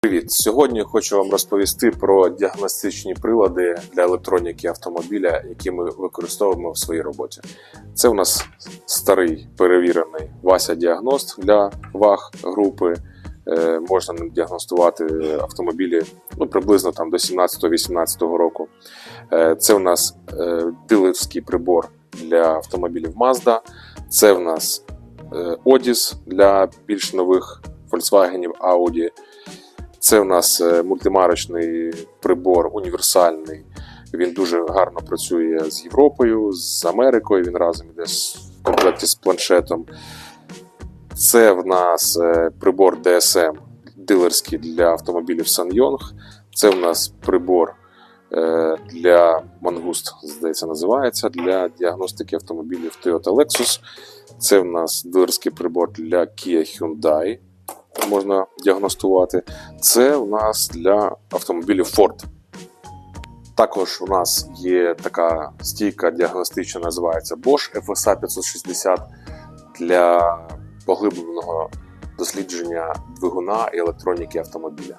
Привіт! Сьогодні хочу вам розповісти про діагностичні прилади для електроніки автомобіля, які ми використовуємо в своїй роботі. Це у нас старий перевірений Вася Діагност для ВАГ групи. Е, Можна діагностувати автомобілі ну, приблизно там до 17-18 року. Е, Це у нас е, дилерський прибор для автомобілів Mazda. Це в нас е, Odis для більш нових Volkswagen, Audi. Це у нас е, мультимарочний прибор універсальний. Він дуже гарно працює з Європою, з Америкою. Він разом йде з- в комплекті з планшетом. Це в нас е, прибор DSM дилерський для автомобілів SsangYong. Це в нас прибор е, для Mangust, здається, називається для діагностики автомобілів Toyota Lexus. Це в нас дилерський прибор для Kia Hyundai. Можна діагностувати. Це у нас для автомобілів Ford. Також у нас є така стійка діагностична, називається Bosch FSA 560 для поглибленого дослідження двигуна і електроніки автомобіля.